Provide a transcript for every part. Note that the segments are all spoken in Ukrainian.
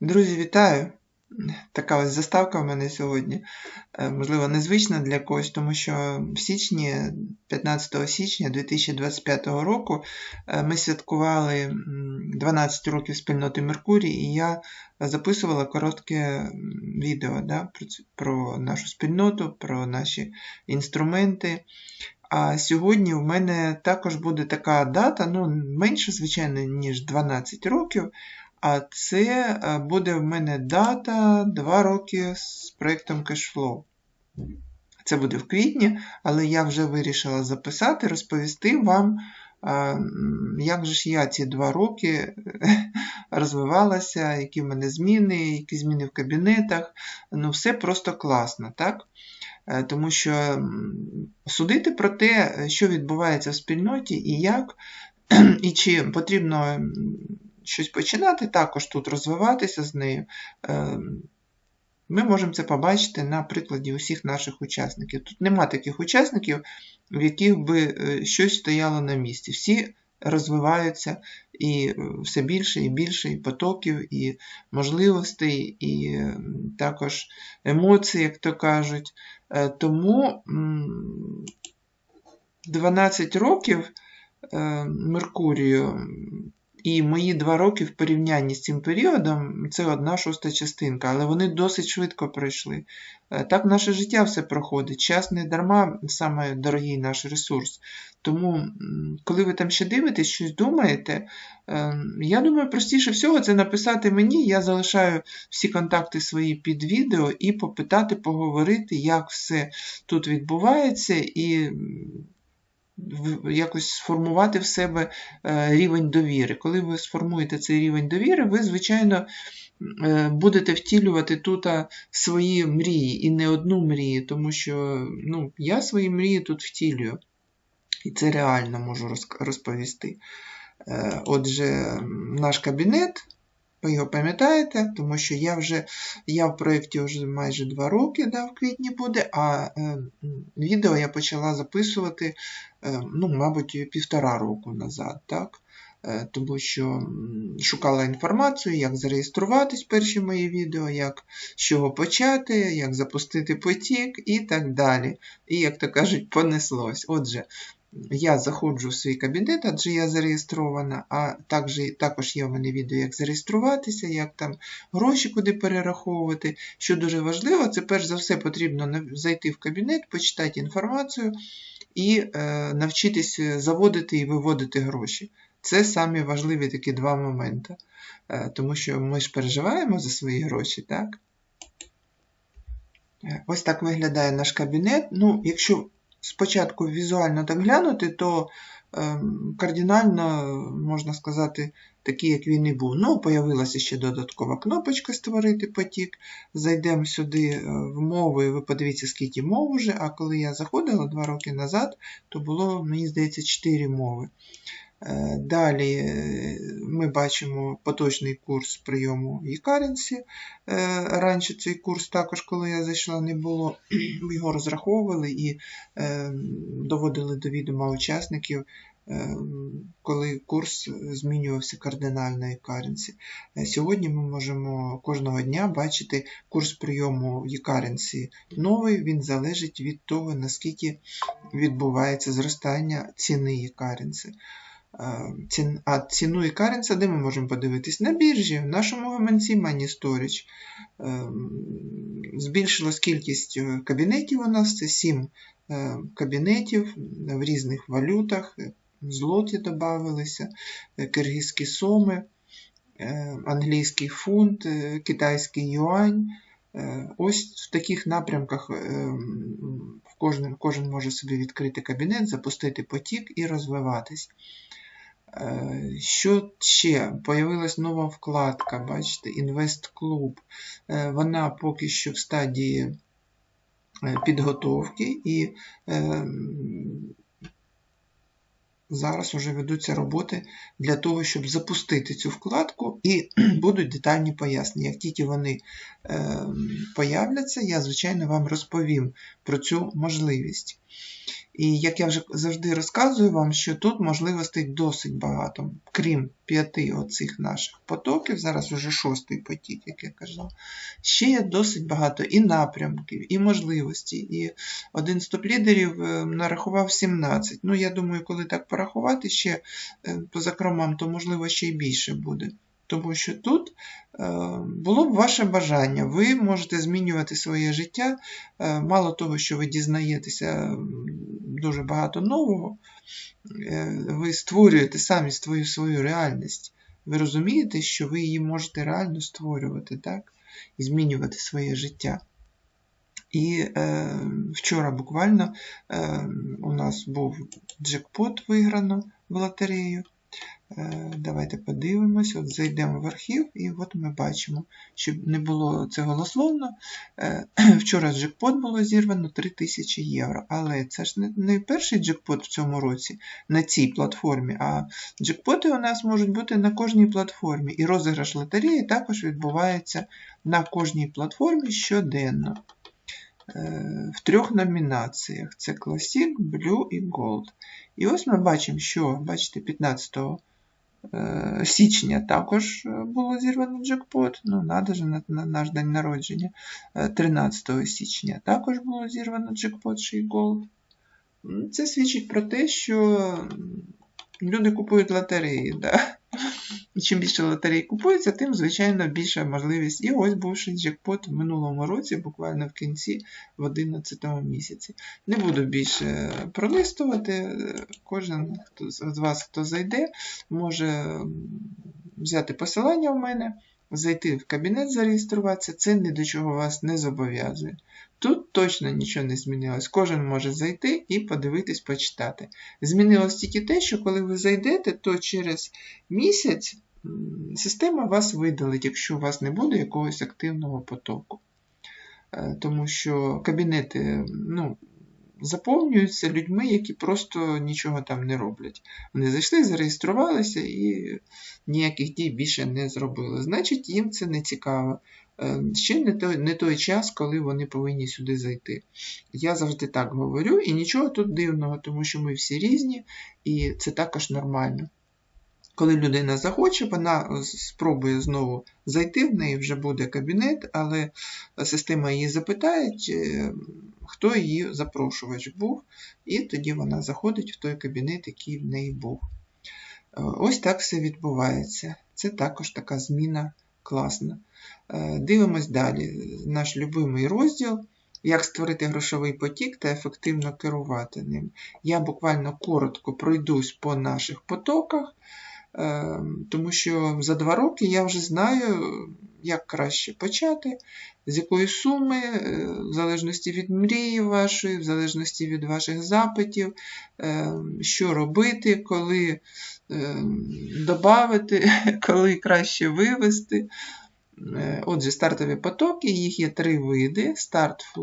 Друзі, вітаю! Така ось заставка в мене сьогодні. Е, можливо, незвична для когось, тому що в січні, 15 січня 2025 року е, ми святкували 12 років спільноти Меркурій, і я записувала коротке відео да, про, нашу спільноту, про наші інструменти. А сьогодні в мене також буде така дата, ну, менше, звичайно, ніж 12 років. А це е, буде в мене дата 2 роки з проєктом Cashflow. Це буде в квітні, але я вже вирішила записати, розповісти вам, е, як же ж я ці 2 роки розвивалася, які в мене зміни, які зміни в кабінетах. Ну, все просто класно, так? Е, тому що судити про те, що відбувається в спільноті і як, і чи потрібно щось починати, також тут розвиватися з нею. Ем, ми можемо це побачити на прикладі усіх наших учасників. Тут нема таких учасників, в яких би е, щось стояло на місці. Всі розвиваються і е, все більше і більше і потоків, і можливостей, і також емоцій, як то кажуть. Е, тому 12 років Меркурію і мої два роки в порівнянні з цим періодом це одна шоста частинка, але вони досить швидко пройшли. Е, так наше життя все проходить. Час не дарма саме дорогий наш ресурс. Тому, коли ви там ще дивитесь, щось думаєте, е, я думаю, простіше всього це написати мені. Я залишаю всі контакти свої під відео і попитати, поговорити, як все тут відбувається. і якось сформувати в себе е, рівень довіри. Коли ви сформуєте цей рівень довіри, ви, звичайно, е, будете втілювати тут свої мрії і не одну мрію, тому що ну, я свої мрії тут втілюю. І це реально можу розповісти. Е, отже, наш кабінет ви його пам'ятаєте, тому що я вже я в проєкті вже майже два роки, да, в квітні буде, а е, відео я почала записувати, е, ну, мабуть, півтора року назад. так? Е, тому що шукала інформацію, як зареєструватись перші мої відео, як з чого почати, як запустити потік і так далі. І, як то кажуть, понеслось. Отже, я заходжу в свій кабінет, адже я зареєстрована, а також, також є в мене відео, як зареєструватися, як там гроші куди перераховувати. Що дуже важливо, це перш за все потрібно зайти в кабінет, почитати інформацію і е, навчитися заводити і виводити гроші. Це самі важливі такі два моменти. Е, тому що ми ж переживаємо за свої гроші, так? Е, ось так виглядає наш кабінет. Ну, Якщо спочатку візуально так глянути, то ем, кардинально, можна сказати, такий, як він і був. Ну, появилася ще додаткова кнопочка Створити потік. Зайдемо сюди е, в мову, і ви подивіться, скільки мов вже, а коли я заходила два роки назад, то було, мені здається, 4 мови. Е, далі е, ми бачимо поточний курс прийому e-currency. Е, раніше цей курс також, коли я зайшла, не було. Ми його розраховували і доводили до відома учасників, коли курс змінювався кардинально e-currency. Сьогодні ми можемо кожного дня бачити курс прийому e-currency новий, він залежить від того, наскільки відбувається зростання ціни e-currency. А ціну і каренса, де ми можемо подивитись? На біржі, в нашому гаманці Money Storage. Ем, збільшилась кількість е, кабінетів у нас, це 7 е, кабінетів в різних валютах, злоті додавалися, е, киргизькі соми, англійський фунт, китайський юань. Ось в таких напрямках ем, кожен, кожен може собі відкрити кабінет, запустити потік і розвиватись. Е, що ще? Появилась нова вкладка, бачите, Клуб. Е, вона поки що в стадії е, підготовки і зараз вже ведуться роботи для того, щоб запустити цю вкладку, і будуть детальні пояснення. Як тільки вони появляться, я, звичайно, вам розповім про цю можливість. І як я вже завжди розказую вам, що тут можливостей досить багато, крім п'яти оцих наших потоків, зараз вже шостий потік, як я казав, ще є досить багато і напрямків, і можливостей. І один з топ-лідерів е, нарахував 17. Ну, я думаю, коли так порахувати ще е, по закромам, то можливо ще й більше буде. Тому що тут е, було б ваше бажання, ви можете змінювати своє життя. Е, мало того, що ви дізнаєтеся дуже багато нового, е, ви створюєте самі свою свою реальність. Ви розумієте, що ви її можете реально створювати, так? І змінювати своє життя. І е, вчора буквально е, у нас був джекпот виграно в лотерею. Е, давайте подивимось, от зайдемо в архів, і от ми бачимо, щоб не було це голословно. Е, вчора джекпот було зірвано 3000 євро. Але це ж не перший джекпот в цьому році на цій платформі, а джекпоти у нас можуть бути на кожній платформі. І розіграш лотереї також відбувається на кожній платформі щоденно. Е, в трьох номінаціях: це Classic, Blue і Gold. І ось ми бачимо, що, бачите, 15 Е, січня також е, було зірвано джекпот, ну, надо же на, на наш день народження. 13 е, січня також було зірвано джекпот Ший Gold. Це свідчить про те, що люди купують лотереї. Да? Чим більше лотерей купується, тим, звичайно, більша можливість. І ось бувший джекпот в минулому році, буквально в кінці, в 11 місяці. Не буду більше пролистувати. Кожен з вас, хто зайде, може взяти посилання в мене, зайти в кабінет, зареєструватися. Це ні до чого вас не зобов'язує. Тут точно нічого не змінилось. Кожен може зайти і подивитись, почитати. Змінилось тільки те, що коли ви зайдете, то через місяць система вас видалить, якщо у вас не буде якогось активного потоку. Е, тому що кабінети ну, заповнюються людьми, які просто нічого там не роблять. Вони зайшли, зареєструвалися і ніяких дій більше не зробили. Значить, їм це не цікаво. Е, ще не той, не той час, коли вони повинні сюди зайти. Я завжди так говорю, і нічого тут дивного, тому що ми всі різні, і це також нормально. Коли людина захоче, вона спробує знову зайти, в неї вже буде кабінет, але система її запитає, хто її запрошувач був, і тоді вона заходить в той кабінет, який в неї був. Е, ось так все відбувається. Це також така зміна класна. Е, дивимось далі. Наш любимий розділ. Як створити грошовий потік та ефективно керувати ним. Я буквально коротко пройдусь по наших потоках, е, тому що за два роки я вже знаю, як краще почати, з якої суми, е, в залежності від мрії вашої, в залежності від ваших запитів, що робити, коли додати, коли краще вивести. Е, отже, стартові потоки, їх є три види: старт е,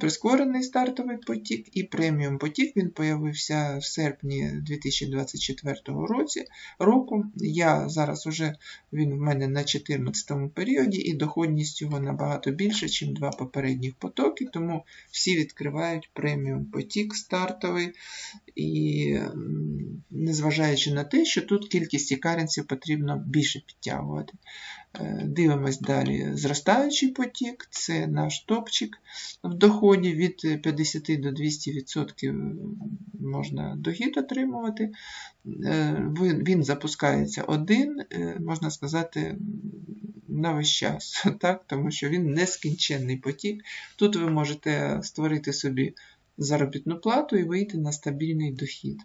прискорений стартовий потік і преміум потік. Він появився в серпні 2024 році, року. Я зараз уже він в мене на 14 періоді, і доходність його набагато більше, ніж два попередніх потоки, тому всі відкривають преміум потік стартовий. І незважаючи на те, що тут кількість ікаренців потрібно більше підтягувати. Е, дивимось далі зростаючий потік, це наш топчик в доході від 50 до 200% можна дохід отримувати. Е, він запускається один, е, можна сказати, на весь час, так? тому що він нескінченний потік. Тут ви можете створити собі заробітну плату і вийти на стабільний дохід.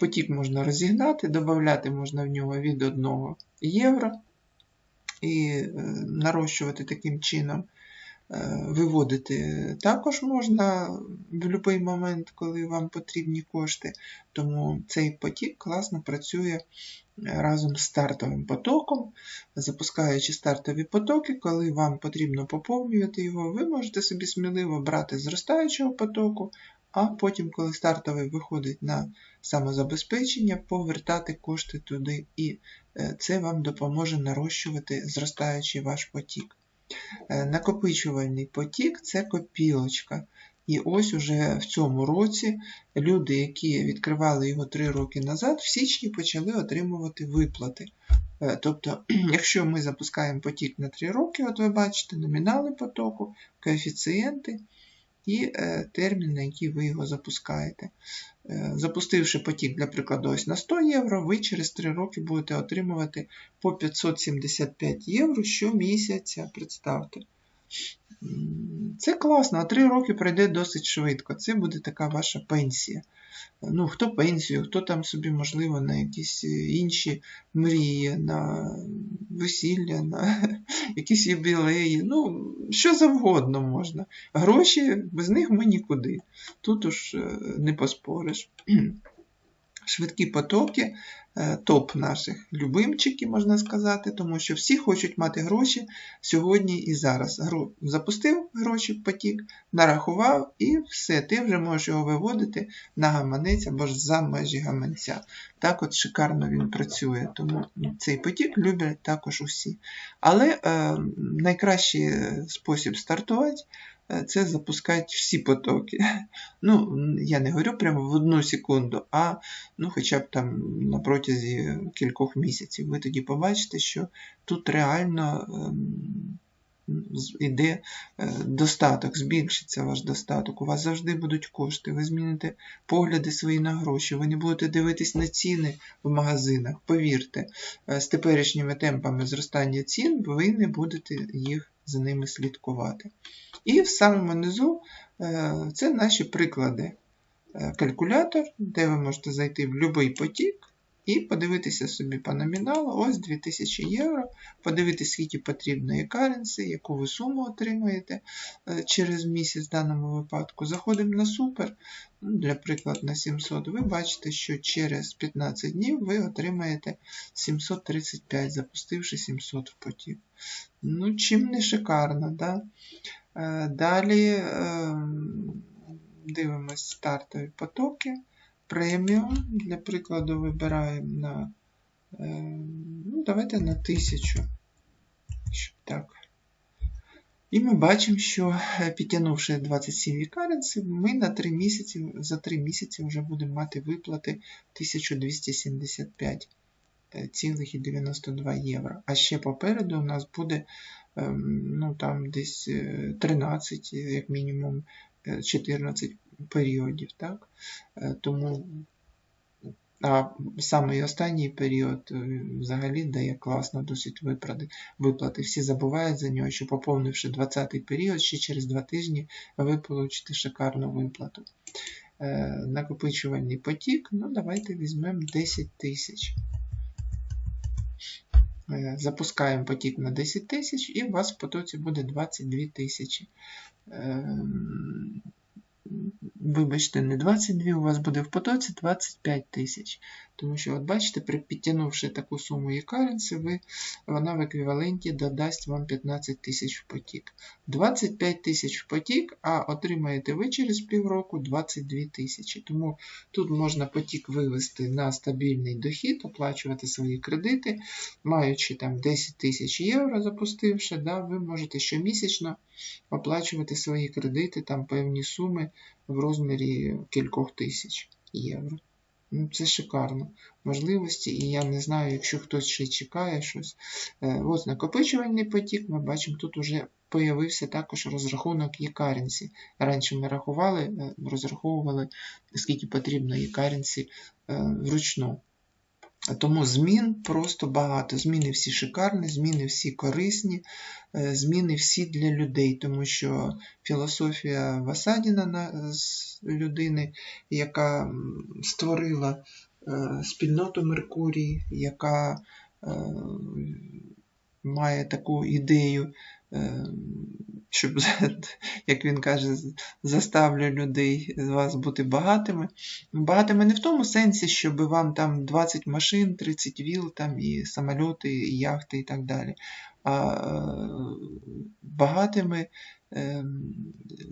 Потік можна розігнати, додати можна в нього від 1 євро і е, нарощувати таким чином, е, виводити також можна в будь-який момент, коли вам потрібні кошти. Тому цей потік класно працює разом з стартовим потоком. Запускаючи стартові потоки, коли вам потрібно поповнювати його, ви можете собі сміливо брати зростаючого потоку, а потім, коли стартовий виходить на самозабезпечення, повертати кошти туди, і е, це вам допоможе нарощувати зростаючий ваш потік. Е, накопичувальний потік це копілочка. І ось уже в цьому році люди, які відкривали його 3 роки назад, в січні почали отримувати виплати. Е, тобто, якщо ми запускаємо потік на 3 роки, от ви бачите, номінали потоку, коефіцієнти і е, термін, на який ви його запускаєте. Е, запустивши потік, для прикладу, ось на 100 євро, ви через 3 роки будете отримувати по 575 євро щомісяця. Представте. Це класно, а 3 роки пройде досить швидко. Це буде така ваша пенсія ну, хто пенсію, хто там собі, можливо, на якісь е, інші мрії, на весілля, на якісь юбілеї. Ну, що завгодно можна. Гроші, без них ми нікуди. Тут уж е, не поспориш. Швидкі потоки Е, топ наших любимчиків, можна сказати, тому що всі хочуть мати гроші сьогодні і зараз. Запустив гроші в потік, нарахував і все, ти вже можеш його виводити на гаманець або ж за межі гаманця. Так от шикарно він працює, тому цей потік люблять також усі. Але е, найкращий спосіб стартувати Е, це запускати всі потоки. Ну, я не говорю прямо в одну секунду, а ну, хоча б там на протязі кількох місяців. Ви тоді побачите, що тут реально йде ем, е, достаток, збільшиться ваш достаток. У вас завжди будуть кошти, ви зміните погляди свої на гроші, ви не будете дивитись на ціни в магазинах. Повірте, е, з теперішніми темпами зростання цін ви не будете їх за ними слідкувати. І в самому низу е, це наші приклади. Е, калькулятор, де ви можете зайти в будь-який потік і подивитися собі по номіналу, ось 2000 євро, подивитися, скільки потрібної currency, яку ви суму отримаєте е, через місяць в даному випадку. Заходимо на супер, ну, для прикладу на 700, ви бачите, що через 15 днів ви отримаєте 735, запустивши 700 в потік. Ну, чим не шикарно, да? Е, далі ем, дивимось стартові потоки преміум. Для прикладу, вибираємо на, е, ну, давайте на 1000. Щоб так. І ми бачимо, що е, підтягнувши 27 вікаренців, ми на 3 місяці, за 3 місяці вже будемо мати виплати 1275,92 євро. А ще попереду у нас буде ем, ну, там десь 13, е, як мінімум 14 періодів. Так? Е, тому а саме останній період е, взагалі дає класно досить виплати. виплати. Всі забувають за нього, що поповнивши 20-й період, ще через 2 тижні ви получите шикарну виплату. Е, накопичувальний потік, ну давайте візьмемо 10 тисяч. Запускаємо потік на 10 тисяч, і у вас в потоці буде 22 тисячі. Вибачте, не 22, у вас буде в потоці 25 тисяч. Тому що, от бачите, підтягнувши таку суму e-currency, ви, вона в еквіваленті додасть вам 15 тисяч в потік. 25 тисяч в потік, а отримаєте ви через півроку 22 тисячі. Тому тут можна потік вивести на стабільний дохід, оплачувати свої кредити, маючи там 10 тисяч євро, запустивши, да, ви можете щомісячно оплачувати свої кредити, там певні суми в розмірі кількох тисяч євро. Ну, Це шикарно. Можливості, і я не знаю, якщо хтось ще чекає щось. Е, Ось накопичувальний потік, ми бачимо, тут вже появився також розрахунок e-currency. Раніше ми рахували, е, розраховували, скільки потрібно e-currency е, вручну. Тому змін просто багато. Зміни всі шикарні, зміни всі корисні, е, зміни всі для людей, тому що філософія Васадіна з людини, яка створила е, спільноту Меркурій, яка е, має таку ідею щоб, як він каже, заставлю людей з вас бути багатими. Багатими не в тому сенсі, щоб вам там 20 машин, 30 віл, там і самольоти, і яхти і так далі. А е, багатими ем,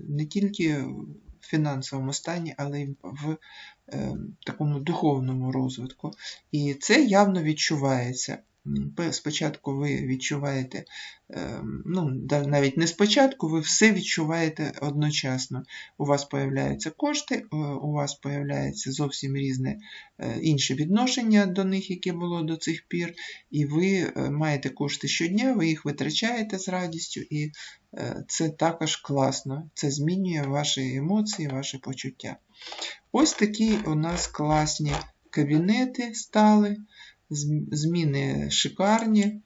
не тільки в фінансовому стані, але й в ем, такому духовному розвитку. І це явно відчувається. Спочатку ви відчуваєте, е, ну, навіть не спочатку, ви все відчуваєте одночасно. У вас появляються кошти, е, у вас появляється зовсім різне е, інше відношення до них, яке було до цих пір, і ви е, маєте кошти щодня, ви їх витрачаєте з радістю, і це також класно. Це змінює ваші емоції, ваші почуття. Ось такі у нас класні кабінети стали, зміни шикарні.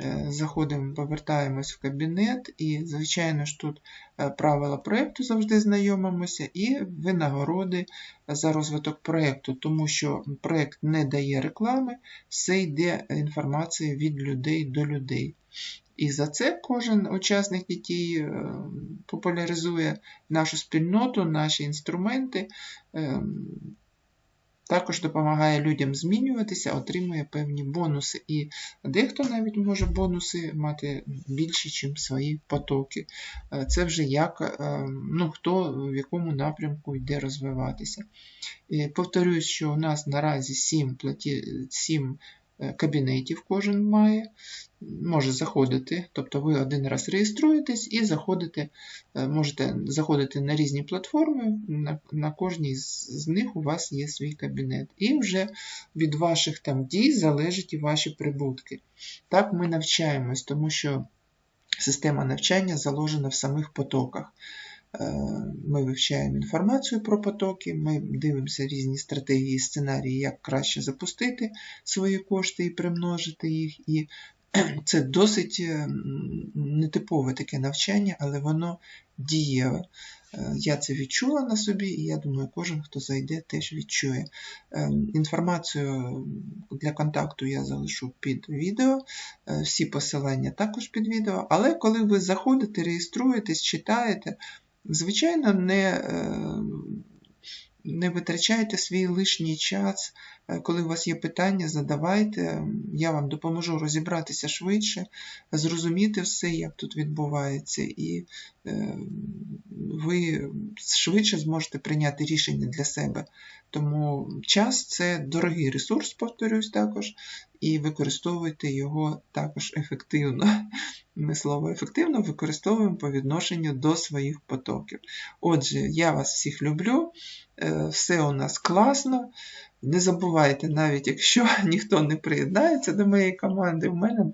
Е, Заходимо, повертаємось в кабінет, і, звичайно ж, тут е, правила проєкту завжди знайомимося, і винагороди за розвиток проєкту, тому що проєкт не дає реклами, все йде інформація від людей до людей. І за це кожен учасник, який е, популяризує нашу спільноту, наші інструменти, е, також допомагає людям змінюватися, отримує певні бонуси. І дехто навіть може бонуси мати більші, ніж свої потоки. Е, Це вже як е, ну, хто в якому напрямку йде розвиватися. Повторюсь, що у нас наразі 7, платі... 7 е, кабінетів кожен має, може заходити. Тобто ви один раз реєструєтесь і заходите, е, можете заходити на різні платформи, на, на кожній з них у вас є свій кабінет. І вже від ваших там дій залежать і ваші прибутки. Так ми навчаємось, тому що система навчання заложена в самих потоках. Е, Ми вивчаємо інформацію про потоки, ми дивимося різні стратегії, сценарії, як краще запустити свої кошти і примножити їх. І це досить е, нетипове таке навчання, але воно дієве. Е, Я це відчула на собі, і я думаю, кожен, хто зайде, теж відчує. Інформацію для контакту я залишу під відео, всі посилання також під відео. Але коли ви заходите, реєструєтесь, читаєте, звичайно, не, е, не витрачайте свій лишній час. Е, Коли у вас є питання, задавайте. Я вам допоможу розібратися швидше, зрозуміти все, як тут відбувається, і е, ви швидше зможете прийняти рішення для себе. Тому час це дорогий ресурс, повторюсь також, і використовуйте його також ефективно. Ми слово ефективно використовуємо по відношенню до своїх потоків. Отже, я вас всіх люблю, е, все у нас класно. Не забувайте, навіть якщо ніхто не приєднається до моєї команди, в мене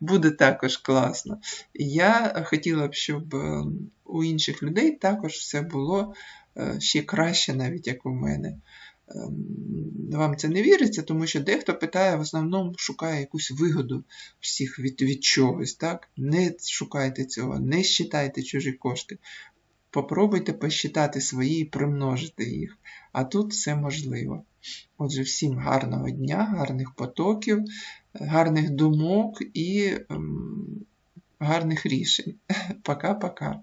буде також класно. Я хотіла б, щоб е, у інших людей також все було е, ще краще, навіть як у мене. Ем, Вам це не віриться, тому що дехто питає, в основному шукає якусь вигоду всіх від, від чогось. Так? Не шукайте цього, не считайте чужі кошти. Попробуйте посчитати свої і примножити їх. А тут все можливо. Отже, всім гарного дня, гарних потоків, гарних думок і ем, гарних рішень. Пока-пока.